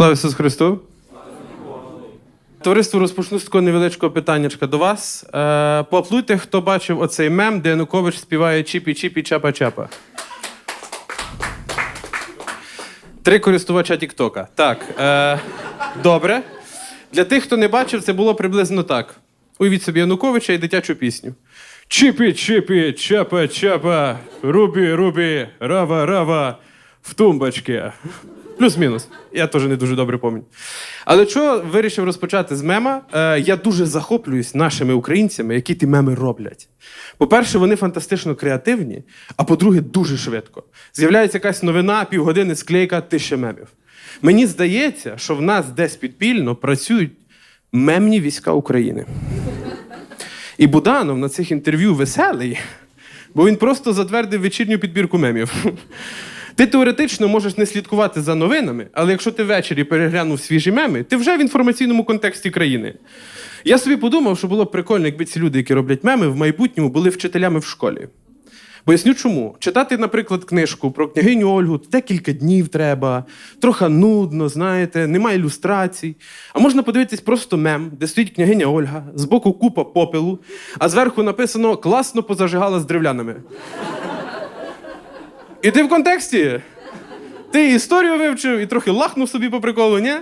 Слава Ісусу Христу! Товариство розпочну з такого невеличкого питаннячка до вас. Е, поаплуйте, хто бачив оцей мем, де Янукович співає чіпі-чіпі, чапа-чапа. Три користувача Тіктока. Так. Е, добре. Для тих, хто не бачив, це було приблизно так. Уявіть собі Януковича і дитячу пісню. Чіпі, чіпі, чапа, чапа, рубі, рубі, рава, рава, в тумбочки. Плюс-мінус. Я теж не дуже добре пам'ятаю. Але що вирішив розпочати з мема? Е, я дуже захоплююсь нашими українцями, які ті меми роблять. По-перше, вони фантастично креативні, а по-друге, дуже швидко. З'являється якась новина, півгодини склейка, тисяча мемів. Мені здається, що в нас десь підпільно працюють мемні війська України. І Буданов на цих інтерв'ю веселий, бо він просто затвердив вечірню підбірку мемів. Ти теоретично можеш не слідкувати за новинами, але якщо ти ввечері переглянув свіжі меми, ти вже в інформаційному контексті країни. Я собі подумав, що було б прикольно, якби ці люди, які роблять меми, в майбутньому були вчителями в школі. Поясню чому. Читати, наприклад, книжку про княгиню Ольгу декілька днів треба, трохи нудно, знаєте, немає ілюстрацій. А можна подивитись просто мем, де стоїть княгиня Ольга, збоку купа попелу, а зверху написано класно позажигала з древлянами. І ти в контексті. Ти історію вивчив і трохи лахнув собі по приколу, ні?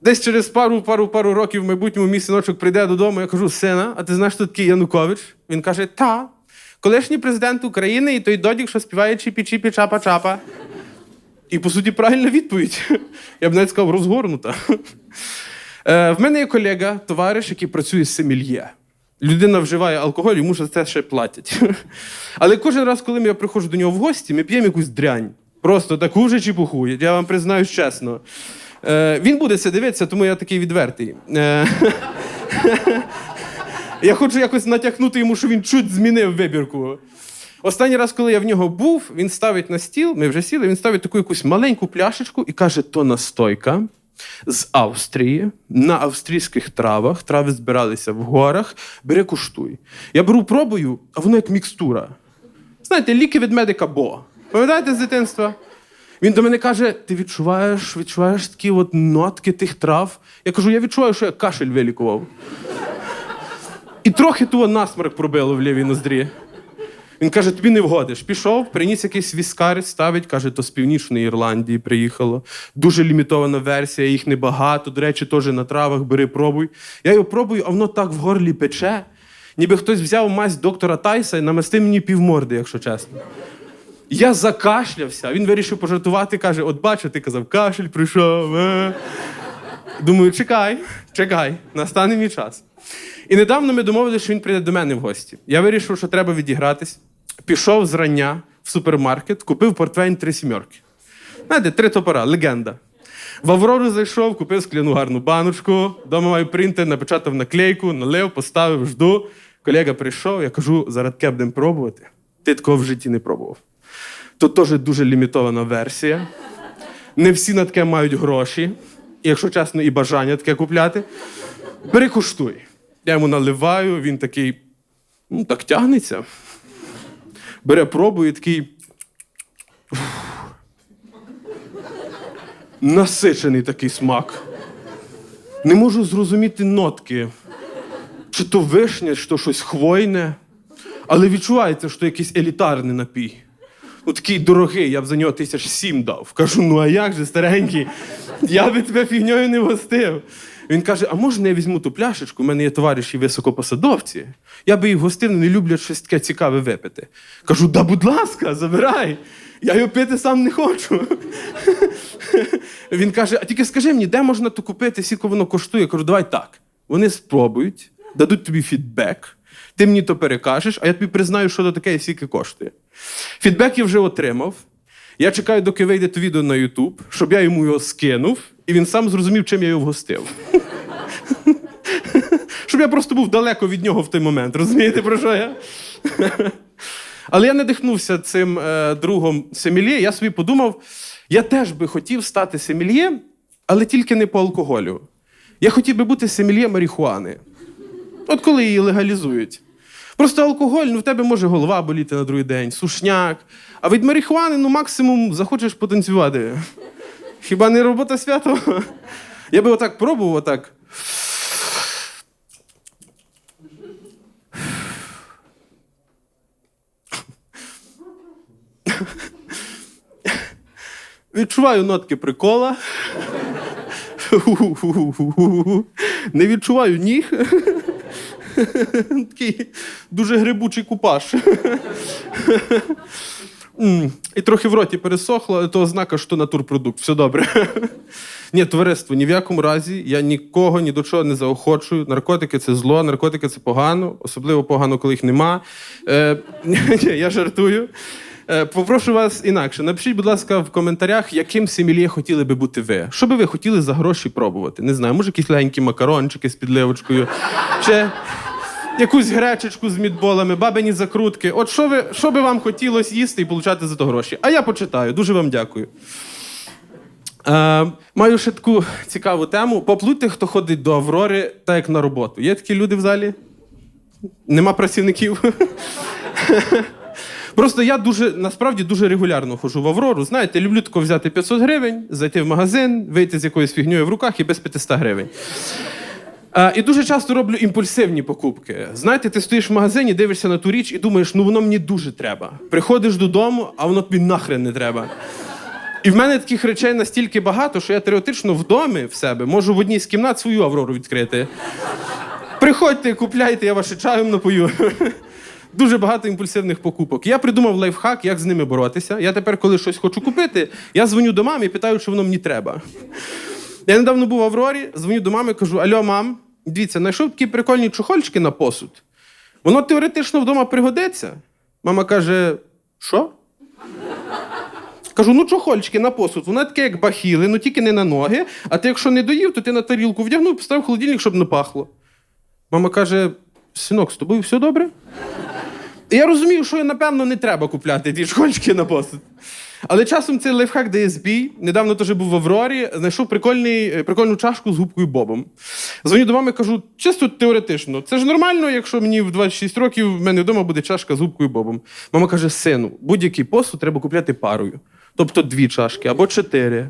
Десь через пару пару пару років в майбутньому мій синочок прийде додому, я кажу: сина, а ти знаєш, хто такий Янукович? Він каже: та. Колишній президент України і той додік, що співає чіпі-чіпі, чапа-чапа. І, по суті, правильна відповідь. Я б навіть сказав, розгорнута. Е, в мене є колега, товариш, який працює з семільє. Людина вживає алкоголь, йому за це ще платять. Але кожен раз, коли я приходжу до нього в гості, ми п'ємо якусь дрянь. Просто таку же чепуху, я вам признаюсь чесно. Е, він буде це дивитися, тому я такий відвертий. Е, я хочу якось натякнути йому, що він чуть змінив вибірку. Останній раз, коли я в нього був, він ставить на стіл, ми вже сіли, він ставить таку якусь маленьку пляшечку і каже: то настойка з Австрії на австрійських травах. Трави збиралися в горах. Бери куштуй. Я беру, пробую, а воно як мікстура. Знаєте, ліки від медика Бо. Пам'ятаєте з дитинства? Він до мене каже: ти відчуваєш, відчуваєш такі от нотки тих трав? Я кажу, я відчуваю, що я кашель вилікував. І трохи того насморк пробило в лівій ноздрі. Він каже: тобі не вгодиш. Пішов, приніс якийсь віскар, ставить, каже, то з Північної Ірландії приїхало. Дуже лімітована версія, їх небагато. До речі, теж на травах бери, пробуй. Я його пробую, а воно так в горлі пече. Ніби хтось взяв мазь доктора Тайса і намастив мені півморди, якщо чесно. Я закашлявся, він вирішив пожартувати, каже: от бачу, ти казав, кашель прийшов. Е. Думаю, чекай, чекай, настане мій час. І недавно ми домовилися, що він прийде до мене в гості. Я вирішив, що треба відігратись. Пішов зрання в супермаркет, купив портвейн три сімерки. Знаєте, три топора, легенда. В Аврору зайшов, купив скляну гарну баночку, вдома маю принтер, напечатав наклейку, налив, поставив, жду. Колега прийшов, я кажу, зараз таке будемо пробувати. Ти такого в житті не пробував. Тут теж дуже лімітована версія. Не всі на таке мають гроші, якщо чесно, і бажання таке купляти. Бери куштуй. Я йому наливаю, він такий, ну, так тягнеться. Бере пробу і такий. Насичений такий смак. Не можу зрозуміти нотки. Чи то вишня, чи то щось хвойне. Але відчувається, що якийсь елітарний напій. Ну, такий дорогий, я б за нього тисяч сім дав. Кажу, ну а як же, старенький? Я би тебе фігньою не гостив. Він каже: а можна я візьму ту пляшечку? У мене є товариші високопосадовці. Я би їх гостив, не люблять щось таке цікаве випити. Кажу, да будь ласка, забирай. Я його пити сам не хочу. Він каже: а тільки скажи мені, де можна то купити, скільки воно коштує? Я кажу, давай так. Вони спробують, дадуть тобі фідбек, ти мені то перекажеш, а я тобі признаю, що то таке і скільки коштує. Фідбек я вже отримав. Я чекаю, доки вийде то відео на YouTube, щоб я йому його скинув, і він сам зрозумів, чим я його вгостив. Щоб я просто був далеко від нього в той момент. Розумієте, про що я? Але я надихнувся цим е, другом семільє. Я собі подумав, я теж би хотів стати семільє, але тільки не по алкоголю. Я хотів би бути семільє марихуани. От коли її легалізують. Просто алкоголь, ну в тебе може голова боліти на другий день, сушняк. А від марихуани, ну максимум захочеш потанцювати. Хіба не робота свято? Я би отак пробував, отак. Відчуваю нотки прикола. Не відчуваю ніг. Такий дуже грибучий купаж. І трохи в роті пересохло, то ознака, що натурпродукт. Все добре. Ні, товариство, ні в якому разі я нікого ні до чого не заохочую. Наркотики це зло, наркотики це погано, особливо погано, коли їх нема. Е, ні, я жартую. Е, попрошу вас інакше. Напишіть, будь ласка, в коментарях, яким сім'є хотіли би бути ви. Що би ви хотіли за гроші пробувати? Не знаю, може, якісь легенькі макарончики з підливочкою, чи якусь гречечку з мідболами, бабині закрутки. От що ви, що би вам хотілося їсти і получати за то гроші? А я почитаю. Дуже вам дякую. Е, маю ще таку цікаву тему. Поплутьте, хто ходить до Аврори, так як на роботу. Є такі люди в залі? Нема працівників. Просто я дуже насправді дуже регулярно ходжу в Аврору. Знаєте, люблю тако взяти 500 гривень, зайти в магазин, вийти з якоюсь фігньою в руках і без 500 гривень. А, і дуже часто роблю імпульсивні покупки. Знаєте, ти стоїш в магазині, дивишся на ту річ і думаєш, ну воно мені дуже треба. Приходиш додому, а воно тобі нахрен не треба. І в мене таких речей настільки багато, що я теоретично в домі в себе можу в одній з кімнат свою Аврору відкрити. Приходьте, купляйте, я ваше чаєм напою. Дуже багато імпульсивних покупок. Я придумав лайфхак, як з ними боротися. Я тепер, коли щось хочу купити, я дзвоню до мами і питаю, що воно мені треба. Я недавно був в Аврорі, дзвоню до мами, кажу: Альо, мам, дивіться, знайшов такі прикольні чохольчики на посуд. Воно теоретично вдома пригодиться. Мама каже: що? Кажу, ну чохольчики на посуд, воно таке, як бахіли, ну тільки не на ноги. А ти, якщо не доїв, то ти на тарілку вдягнув, поставив в холодильник, щоб не пахло. Мама каже: синок, з тобою все добре? І я розумію, що напевно не треба купляти ті школьчики на посуд. Але часом цей лайфхак збій. Недавно теж був в Аврорі, знайшов прикольний, е, прикольну чашку з губкою Бобом. Дзвоню до мами, кажу, чисто теоретично, це ж нормально, якщо мені в 26 років в мене вдома буде чашка з губкою Бобом. Мама каже: сину, будь-який посуд треба купляти парою. Тобто дві чашки або чотири.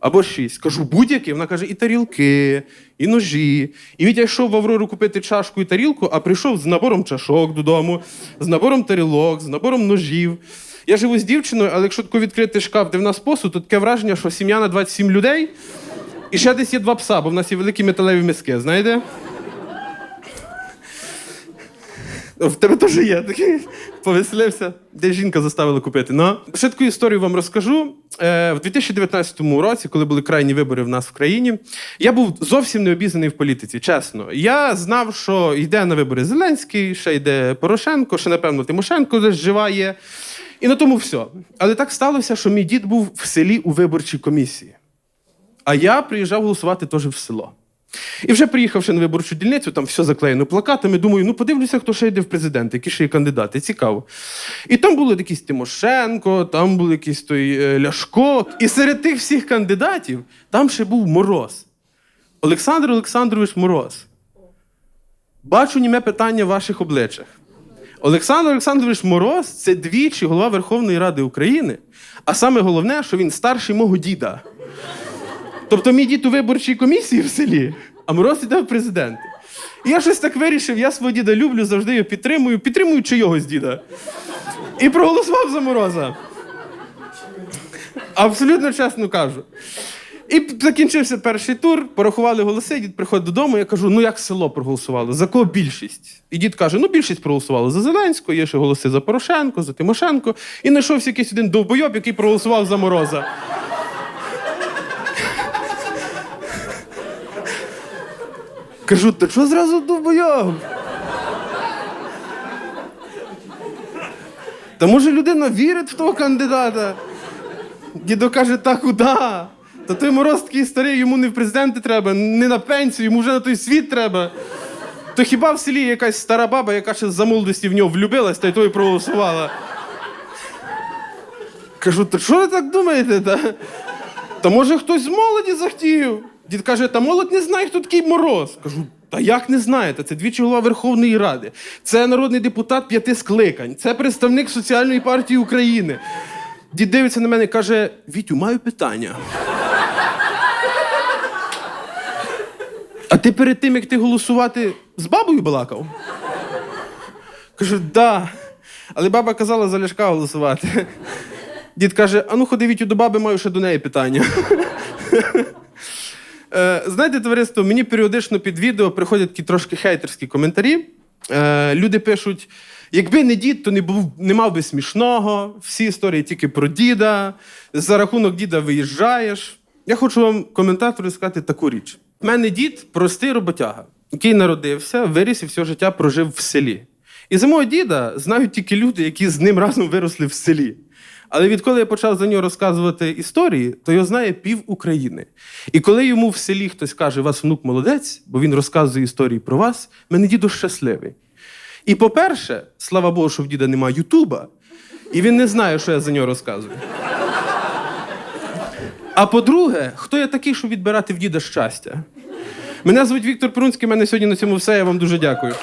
Або шість. Кажу, будь-які. Вона каже, і тарілки, і ножі. І Вітя йшов в Аврору купити чашку і тарілку, а прийшов з набором чашок додому, з набором тарілок, з набором ножів. Я живу з дівчиною, але якщо тако відкрити шкаф, де в нас посуд, то таке враження, що сім'я на 27 людей, і ще десь є два пса, бо в нас є великі металеві миски, знаєте? В тебе теж є такий. Повеселився, де жінка заставила купити. Ну, ще таку історію вам розкажу. Е, в 2019 році, коли були крайні вибори в нас в країні, я був зовсім не обізнаний в політиці, чесно. Я знав, що йде на вибори Зеленський, ще йде Порошенко, ще, напевно, Тимошенко десь жива. І на тому все. Але так сталося, що мій дід був в селі у виборчій комісії. А я приїжджав голосувати теж в село. І вже приїхавши на виборчу дільницю, там все заклеєно плакатами, думаю, ну подивлюся, хто ще йде в президенти, які ще є кандидати. Цікаво. І там були якісь Тимошенко, там був якийсь той е, Ляшко. І серед тих всіх кандидатів там ще був Мороз. Олександр Олександрович Мороз. Бачу німе питання в ваших обличчях. Олександр Олександрович Мороз це двічі голова Верховної Ради України. А саме головне, що він старший мого діда. Тобто мій дід у виборчій комісії в селі, а Мороз іде в президенти. І я щось так вирішив, я свого діда люблю, завжди його підтримую, підтримую чийогось діда. І проголосував за Мороза. Абсолютно чесно кажу. І закінчився перший тур, порахували голоси, дід приходить додому, я кажу, ну як село проголосувало? За кого більшість? І дід каже: ну більшість проголосувало за Зеленського, є ще голоси за Порошенко, за Тимошенко. І знайшовся якийсь один довбойоб, який проголосував за Мороза. Кажу, та що зразу довбойоб? Та може людина вірить в того кандидата? Дідо каже, та куди? Та той мороз такий старий, йому не в президенти треба, не на пенсію, йому вже на той світ треба. То хіба в селі якась стара баба, яка ще за молодості в нього влюбилась, та й то й проголосувала. Кажу, та що ви так думаєте? Та, та може хтось з молоді захотів? Дід каже, та молодь не знає, хто такий мороз. Кажу, та як не знаєте? Це двічі голова Верховної Ради, це народний депутат п'яти скликань, це представник Соціальної партії України. Дід дивиться на мене і каже: Вітю, маю питання. А ти перед тим, як ти голосувати, з бабою балакав? Кажу, да. Але баба казала за Ляшка голосувати. Дід каже: а ну ходи Вітю до баби, маю ще до неї питання. Е, Знаєте, товариство, мені періодично під відео приходять такі трошки хейтерські коментарі. Е, Люди пишуть: якби не дід, то не був не мав би смішного, всі історії тільки про діда, за рахунок діда виїжджаєш. Я хочу вам коментатору сказати таку річ. У мене дід простий роботяга, який народився, виріс і все життя прожив в селі. І за мого діда знають тільки люди, які з ним разом виросли в селі. Але відколи я почав за нього розказувати історії, то його знає пів України. І коли йому в селі хтось каже, вас внук молодець, бо він розказує історії про вас, мене дідо щасливий. І по-перше, слава Богу, що в діда немає Ютуба, і він не знає, що я за нього розказую. А по-друге, хто я такий, щоб відбирати в діда щастя? Мене звуть Віктор Прунський, мене сьогодні на цьому все. Я вам дуже дякую.